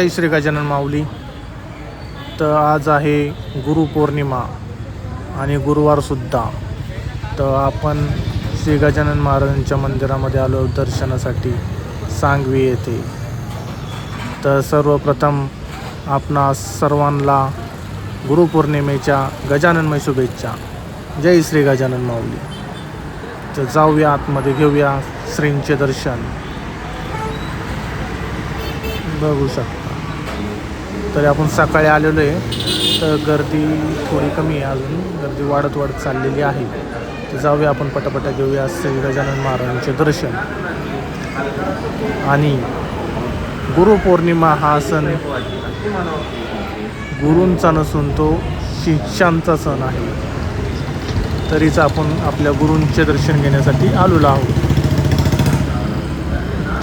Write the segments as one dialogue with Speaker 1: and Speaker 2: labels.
Speaker 1: जय श्री गजानन माऊली. तर आज आहे गुरुपौर्णिमा आणि गुरुवारसुद्धा तर आपण श्री गजानन महाराजांच्या मंदिरामध्ये आलो दर्शनासाठी सांगवी येथे. तर सर्वप्रथम आपणा सर्वांना गुरुपौर्णिमेच्या गजाननमय शुभेच्छा. जय श्री गजानन माऊली. तर जाऊया आतमध्ये घेऊया श्रींचे दर्शन. बघू शकता. तरी आपण सकाळी आलेलो आहे. तर गर्दी थोडी कमी आहे अजून. गर्दी वाढत वाढत चाललेली आहे. तर जाऊया आपण पटापटा घेऊया श्री गजानन महाराजांचे दर्शन. आणि गुरुपौर्णिमा हा सण गुरूंचा नसून तो शिष्यांचा सण आहे. तरीच आपण आपल्या गुरूंचे दर्शन घेण्यासाठी आलेलो आहोत.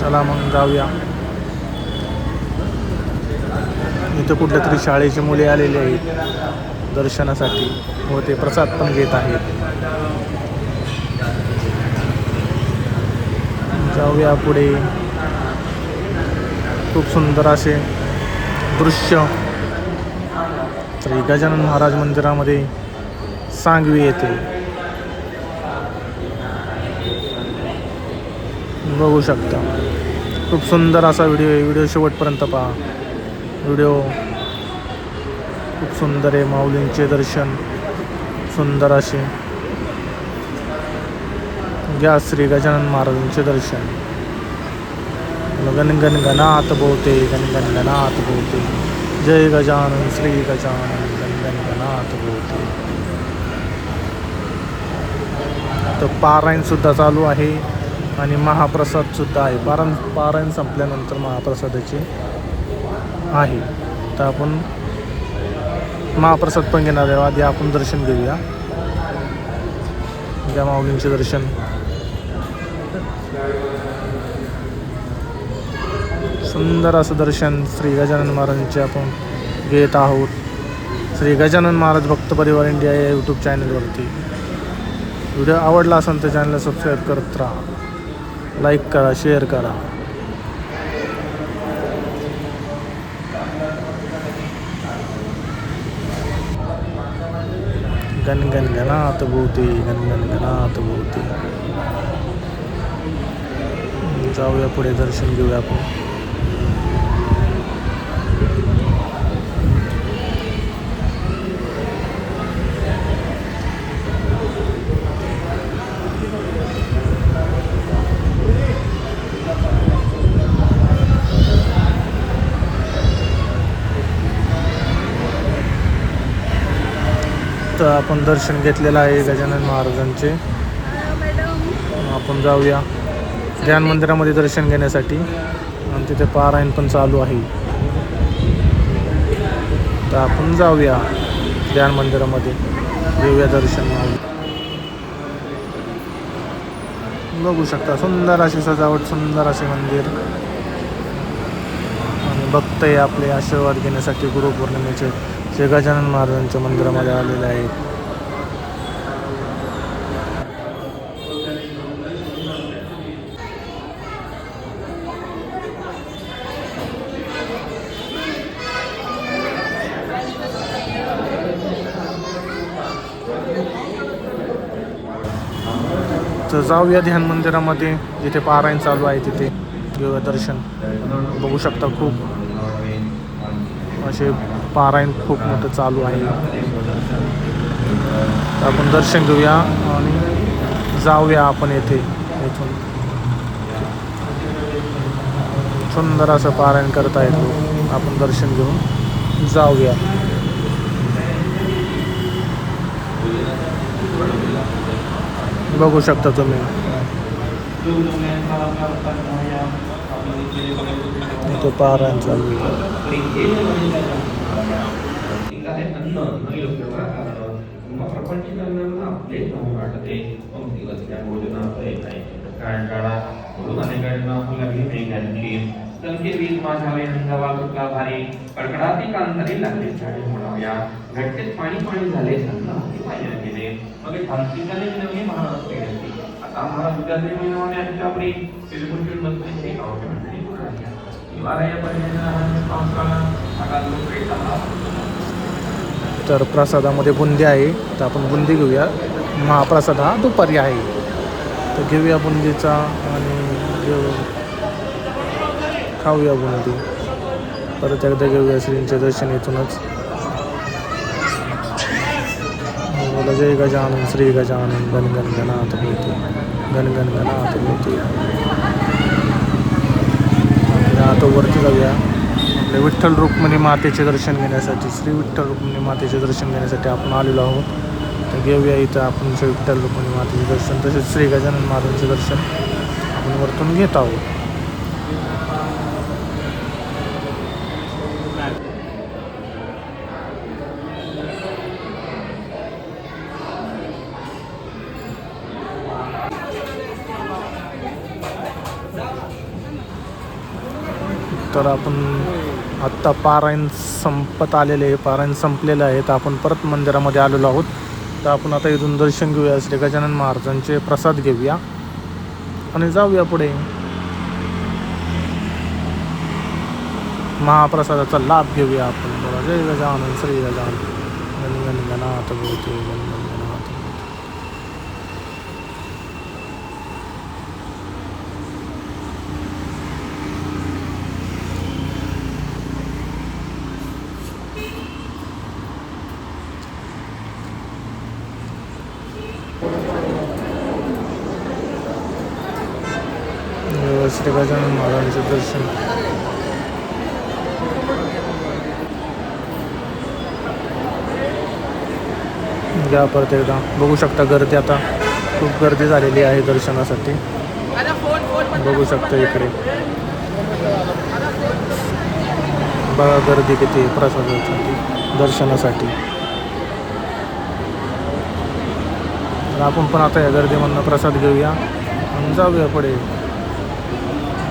Speaker 1: चला मग जाऊया. इथं कुठल्या तरी शाळेची मुले आलेली आहेत. दर्शनासाठी. व ते प्रसाद पण घेत आहेत. जाऊया पुढे. खूप सुंदर असे दृश्य. श्री गजानन महाराज मंदिरामध्ये सांगवी येते. बघू शकता. खूप सुंदर असा व्हिडिओ आहे. व्हिडिओ शेवटपर्यंत पहा. व्हिडिओ. खूप सुंदर आहे माऊलींचे दर्शन. सुंदर असे. घ्या श्री गजानन महाराजांचे दर्शन. गण गन गणात बोलते गन गण गणात बोलते जय गजानन श्री गजानन गन गण गणात बोलते तर पारायण सुद्धा चालू आहे आणि महाप्रसाद सुद्धा आहे. पारायण पारायण संपल्यानंतर महाप्रसादाचे आहे. तर आपण महाप्रसाद पण घेणार आहे. आधी आपण दर्शन घेऊया. त्या माऊलींचे दर्शन. सुंदर असं दर्शन श्री गजानन महाराजांचे आपण घेत आहोत. श्री गजानन महाराज भक्त परिवार इंडिया या यूट्यूब चॅनलवरती व्हिडिओ आवडला असेल तर चॅनलला सबस्क्राईब करत राहा. लाईक करा शेअर करा. गण गण गणात भोवते गन गण गणात जाऊया पुढे दर्शन घेऊया आपण. तर आपण दर्शन घेतलेलं आहे गजानन महाराजांचे. आपण जाऊया ध्यान मंदिरामध्ये दर्शन घेण्यासाठी. आणि तिथे पारायण पण चालू आहे. तर आपण जाऊया ध्यान मंदिरामध्ये. देऊया दर्शन बघू शकता सुंदर अशी सजावट सुंदर असे मंदिर. आणि भक्तही आपले आशीर्वाद घेण्यासाठी गुरुपौर्णिमेचे. श्री गजानन महाराजांच्या मंदिरामध्ये आलेले आहेत तर जाऊया ध्यान मंदिरामध्ये जिथे पारायण चालू आहे तिथे. घेऊया दर्शन बघू शकता खूप. असे पारायण खूप मोठं चालू आहे. आपण दर्शन घेऊया आणि जाऊया आपण येथे इथून सुंदर असं पारायण करता येतो आपण दर्शन घेऊन जाऊया. बघू शकता तुम्ही.
Speaker 2: तो पारांचा भारी कडकडाती कांतरी लागले झाडे म्हणाव्या घटकेत पाणी पाणी झाले संत हाती. गेले मग शांतीकाने नवी महाराज आता महाराज विद्यार्थी मिळवण्याच्या आपली पिलकुल बसले
Speaker 1: तर प्रसादामध्ये बुंदी आहे. तर आपण बुंदी घेऊया. महाप्रसाद हा दुपारी आहे. तर घेऊया बुंदीचा आणि घेऊ. खाऊया बुंदी. परत एकदा घेऊया श्रींचे दर्शन इथूनच जय गजानन श्री गजानन. गण गण गणात बोलते गण गण गणात आता वरती जाऊया. आपल्या विठ्ठल रुक्मिणी मातेचे दर्शन घेण्यासाठी श्री विठ्ठल रुक्मिणी मातेचे दर्शन घेण्यासाठी आपण आलेलो आहोत. तर घेऊया इथं आपण श्री विठ्ठल रुक्मिणी मातेचे दर्शन तसेच श्री गजानन महाराजांचे दर्शन आपण वरतून घेत आहोत. तर आपण आत्ता पारायण संपत आलेले आहे पारायण संपलेलं आहे. तर आपण परत मंदिरामध्ये आलेलो आहोत. तर आपण आता इथून दर्शन घेऊया. श्री गजानन महाराजांचे प्रसाद घेऊया. आणि जाऊया पुढे. महाप्रसादाचा लाभ घेऊया आपण. बघा जय गजानन श्री गजानन. गण गण गणात बोलते गणगण गण गणात बोलते. अं, श्री गजानन महाराजांचे दर्शन. घ्या परत एकदा. बघू शकता गर्दी आता. खूप गर्दी झालेली आहे दर्शनासाठी. बघू शकता इकडे. बघा गर्दी किती प्रसादासाठी दर्शनासाठी. तर आपण पण आता या गर्दीमधनं प्रसाद घेऊया. आणि जाऊया पुढे.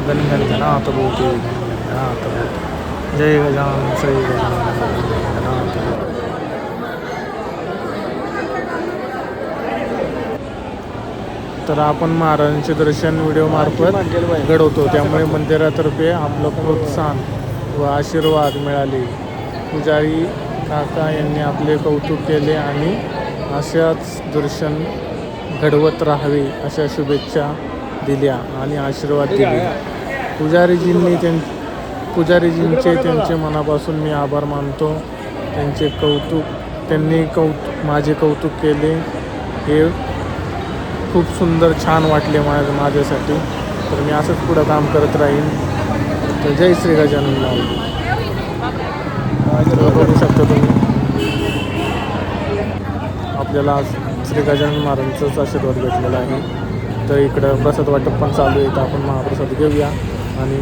Speaker 1: गणगण गण गणात बोलते. गण गणात बोलते. जय गजान गणात तर आपण महाराजांचे दर्शन व्हिडिओमार्फत घडवतो. त्यामुळे मंदिरातर्फे आपलं प्रोत्साहन व आशीर्वाद मिळाले. पुजारी काका यांनी आपले कौतुक केले आणि अशाच दर्शन घडवत राहावे अशा शुभेच्छा दिल्या आणि आशीर्वाद दिले. पुजारीजींनी त्यां पुजारीजींचे त्यांचे मनापासून मी आभार मानतो. त्यांचे कौतुक त्यांनी कौतुक माझे कौतुक केले. हे खूप सुंदर छान वाटले माझ्या माझ्यासाठी. तर मी असंच पुढं काम करत राहीन. तर जय श्री गजानन लाल. बघू शकता तुम्ही? आपल्याला आज श्री गजानन महाराजांचाच आशीर्वाद भेटलेला आहे. तर इकडं प्रसाद वाटप पण चालू आहे. तर आपण महाप्रसाद घेऊया. आणि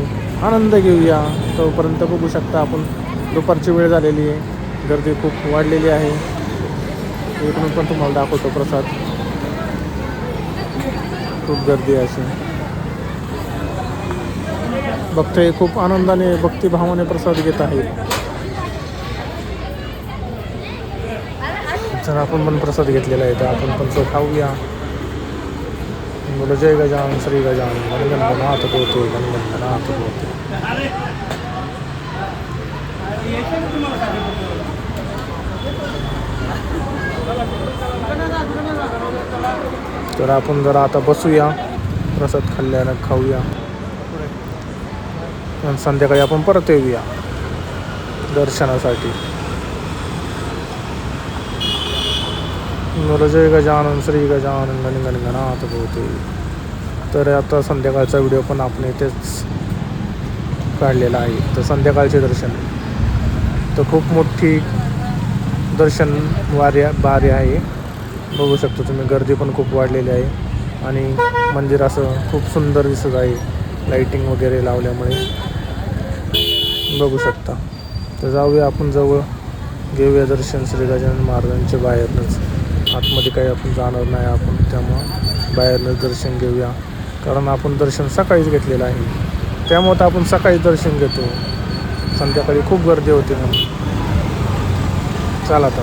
Speaker 1: आनंद घेऊया. तोपर्यंत बघू शकता आपण दुपारची वेळ झालेली आहे. गर्दी खूप वाढलेली आहे. इकडून पण तुम्हाला दाखवतो प्रसाद. खूप गर्दी आहे अशी. भक्त खूप आनंदाने भक्तिभावाने प्रसाद घेत आहेत. जर आपण पण प्रसाद घेतलेला आहे. तर आपण पण तो खाऊया. जय गजानन श्री गजानन गणगण गणात पोते गणगण गणात पोते तर आपण जरा आता बसूया प्रसाद खाल्ल्यानं खाऊया. आणि संध्याकाळी आपण परत येऊया दर्शनासाठी. बोलो गजानन श्री गजानन गण भोवते तर आता संध्याकाळचा व्हिडिओ पण आपण इथेच काढलेला आहे. तर संध्याकाळचे दर्शन. तर खूप मोठी दर्शन वारी बारी आहे. बघू शकतो तुम्ही गर्दी पण खूप वाढलेली आहे. आणि मंदिर असं खूप सुंदर दिसत आहे लाईटिंग वगैरे लावल्यामुळे. बघू शकता. तर जाऊया आपण जवळ. घेऊया दर्शन श्री गजानन महाराजांच्या बाहेरनंच. आतमध्ये काही आपण जाणार नाही आपण त्यामुळं बाहेरनंच दर्शन घेऊया. कारण आपण दर्शन सकाळीच घेतलेलं आहे. त्यामुळं तर आपण सकाळी दर्शन घेतो. संध्याकाळी खूप गर्दी होती म्हणून. चला तर.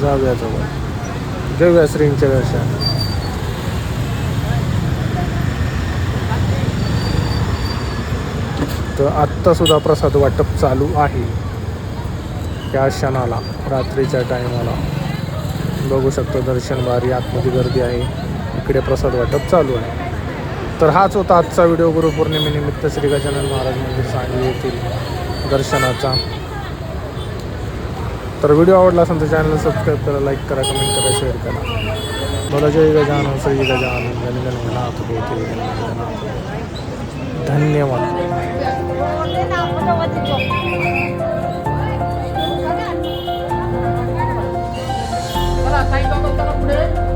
Speaker 1: जाऊया जवळ. घेऊया श्रींच्या दर्शन. तर आत्तासुद्धा प्रसाद वाटप चालू आहे. या क्षणाला रात्रीच्या टायमाला बघू शकतो दर्शन भारी आतमध्ये गर्दी आहे. इकडे प्रसाद वाटप चालू आहे. तर हाच होता आजचा व्हिडिओ. गुरुपौर्णिमेनिमित्त श्री गजानन महाराज मंदिर सांगली येथील दर्शनाचा. तर व्हिडिओ आवडला असेल तर चॅनलला सबस्क्राईब करा लाईक करा कमेंट करा शेअर करा. बोला जय गजानन श्री गजानन गण गणनाथ धन्यवाद.
Speaker 3: चला साईबाबा चला पुढे